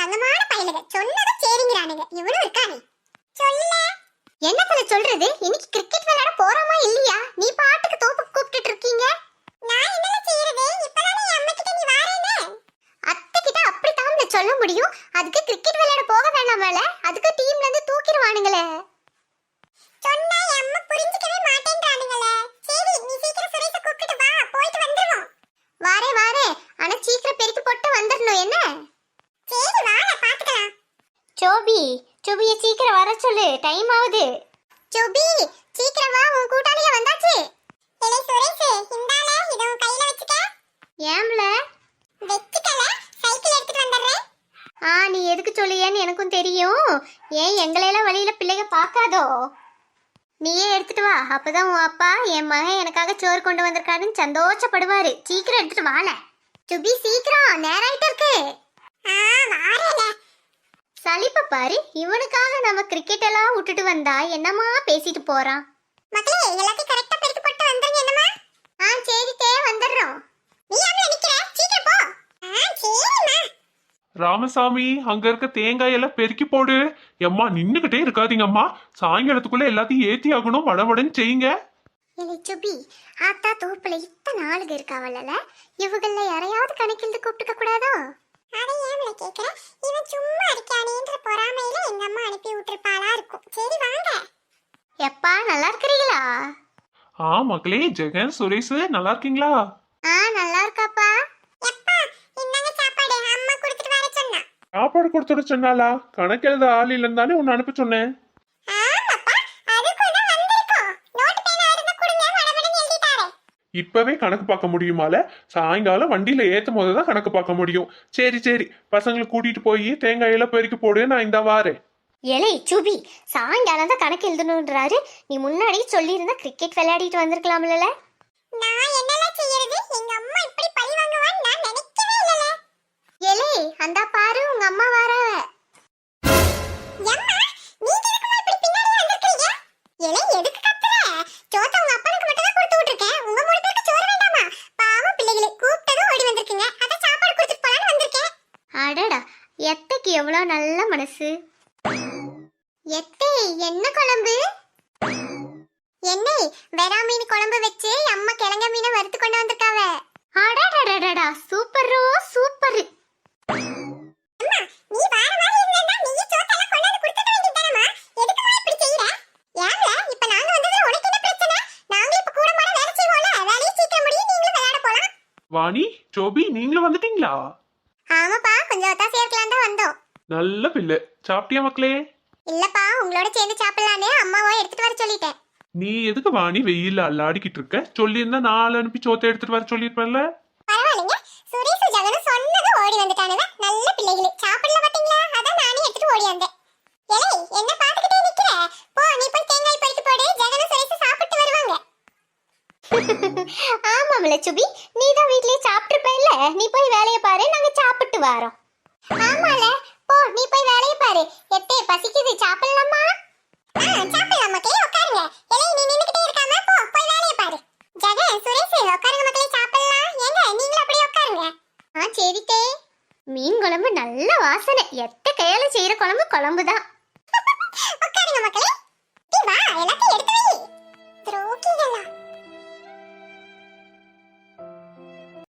தங்கமான பயலுக. சொன்னதும் சரிங்கிறானுங்க இவனும் இருக்கானே சொல்லுல. என்ன போல சொல்றது? இன்னைக்கு கிரிக்கெட் விளையாட போறோமா இல்லையா? நீ பாட்டுக்கு தோப்புக்கு கூப்பிட்டுட்டு இருக்கீங்க. நான் என்ன செய்யறது? இப்பதானே என் அம்மா கிட்ட நீ வாரேனே. அத்தை கிட்ட அப்படி தாம்ல சொல்ல முடியும். அதுக்கு கிரிக்கெட் விளையாட போக வேண்டாமல அதுக்கு டீம்ல இருந்து தூக்கிடுவானுங்களே. சொன்னா என் அம்மா புரிஞ்சுக்கவே மாட்டேன்றானுங்களே. சரி நீ சீக்கிரம் சுரேஷ கூப்பிட்டு வா. போயிட்டு வந்துருவோம். வாரே வாரே. ஆனா சீக்கிரம் பெருக்கி போட்டு வந்துடணும் என்ன? சரி வாங்க பாத்துக்கலாம். சோபி சோபிய சீக்கிரம் வர சொல்லு டைம் ஆகுது. சோபி சீக்கிரம் வா உன் கூட்டாளிய வந்தாச்சு. இல்லை சுரேஷ் இந்தால இது உன் கையில வச்சுக்க. ஏம்ல? வெச்சுக்கல சைக்கிள் எடுத்துட்டு வந்துடுறேன். ஆ நீ எதுக்கு சொல்லியேன்னு எனக்கும் தெரியும். ஏன் எங்களையெல்லாம் வழியில பிள்ளைங்க பார்க்காதோ? நீயே எடுத்துட்டு வா அப்பதான் உன் அப்பா என் மகன் எனக்காக சோறு கொண்டு வந்திருக்காருன்னு சந்தோஷப்படுவாரு. சீக்கிரம் எடுத்துட்டு வாழ துபி சீக்கிரம் நேராயிட்டு இருக்கு. சலிப்ப பாரு இவனுக்காக நம்ம கிரிக்கெட் எல்லாம் விட்டுட்டு வந்தா என்னமா பேசிட்டு போறான்? மக்களே எல்லாத்தையும் கரெக்டா பெருக்கி போட்டு வந்துருங்க என்னமா ஆ சரி தே வந்துடுறோம். நீ ஆ சரிம்மா. ராமசாமி அங்க இருக்க தேங்காய் எல்லாம் பெருக்கி போடு. எம்மா நின்னுகிட்டே இருக்காதீங்கம்மா. சாயங்காலத்துக்குள்ள எல்லாத்தையும் ஏத்தி ஆகணும். வடவடன்னு செய்யுங்க. இல்லை சுபி ஆத்தா தோப்புல இத்தனை ஆளுங்க இருக்காவல்ல இவங்கள யாரையாவது கணக்கில் கூப்பிட்டுக்க கூடாதோ? அதை ஏன் கேக்குறேன் இவன் சும்மா இருக்கானேன்ற பொறாமையில எங்க அம்மா அனுப்பி விட்டுருப்பாளா இருக்கும். சரி வாங்க. எப்பா நல்லா இருக்கிறீங்களா? ஆ மக்களே ஜெகன் சுரேஷ் நல்லா இருக்கீங்களா? ஆ நல்லா இருக்காப்பா. எப்பா இந்தாங்க சாப்பாடு. அம்மா கொடுத்துட்டு வர சொன்னா. சாப்பாடு கொடுத்துட சொன்னாலா கணக்கு எழுத ஆள் இல்லைன்னு தானே உன்னை அனுப்ப சொன்னேன் ஆமாப்பா அதுக்கு தான் வந்திருக்கோம் நோட் பேனா இருந்தா கொடுங்க வடவடன்னு எழுதிட்டாரே இப்பவே கணக்கு பார்க்க முடியுமால? சாயங்காலம் வண்டியில ஏத்தும் போது தான் கணக்கு பார்க்க முடியும். சரி சரி. பசங்களை கூட்டிட்டு போய் தேங்காய் எல்லாம் பெருக்கி போடு நான் இந்த வாரேன். ஏலே சுபி சாயங்காலம் தான் கணக்கு எழுதணுன்றாரு. நீ முன்னாடியே சொல்லியிருந்தா கிரிக்கெட் விளையாடிட்டு வந்திருக்கலாம்ல நான் என்னலாம் செய்யறது? எங்க அம்மா இப்படி பழி அடடா எத்தைக்கு எவ்வளோ நல்ல மனசு? எத்தே என்ன குழம்பு? என்னை வெறா மீன் குழம்பு வச்சு அம்மா கிழங்க மீனை வறுத்து கொண்டு வந்திருக்காவ. அடடடடடா சூப்பரோ சூப்பர் வாணி ஜோபி நீங்களும் வந்துட்டீங்களா? ஆமாப்பா கொஞ்சம் ஒத்தாசையா இருக்கலாம் தான் வந்தோம். நல்ல பிள்ளை. சாப்பிட்டியா மக்களே? இல்லப்பா உங்களோட சேர்ந்து சாப்பிடலான்னு அம்மாவை எடுத்துட்டு வர சொல்லிட்டேன். நீ எதுக்கு வாணி வெயில்ல அல்லாடிக்கிட்டு இருக்க? சொல்லியிருந்தா நாலு அனுப்பி சோத்தை எடுத்துட்டு வர சொல்லியிருப்பேன்ல. பரவாயில்லைங்க. சுரேஷ் ஜெகனும் சொன்னது ஓடி வந்துட்டானுங்க. நல்ல பிள்ளைகளே. சாப்பிடல பாத்தீங்களா? அதான் நானே எடுத்துட்டு ஓடி வந்தேன். ஏலே என்ன பாத்துக்கிட்டே நிக்கிற? போ நீ போய் தேங்காய் பறித்து போடு. ஜெகனும் சுரேஷும் சாப்பிட்டு வருவாங்க. ஆமாம்ல சுபி நீ தான் வீட்லயே சாப்பிட்டுருப்ப நீ போய் வேலையை பாரு. நாங்க சாப்பிட்டு வரோம். ஆமால. போ நீ போய் வேலைய பாரு. எத்தே பசிக்குது. சாப்பிடலாமா? ஆ சாப்பிடலாம் மக்களே உட்காருங்க. எல்லாம் நீ நின்னுக்கிட்டே இருக்காம போ. போய் வேலைய பாரு. ஜெகன் சுரேஷ் உட்காருங்க மக்களே. சாப்பிடலாம். ஏங்க நீங்க அப்படியே உட்காருங்க. ஆ சரிதே மீன் குழம்பு நல்ல வாசனை. எத்த கையால செய்யற குழம்பு குழம்பு தான் உட்காருங்க மக்களே. டீ வா எல்லாத்தையும்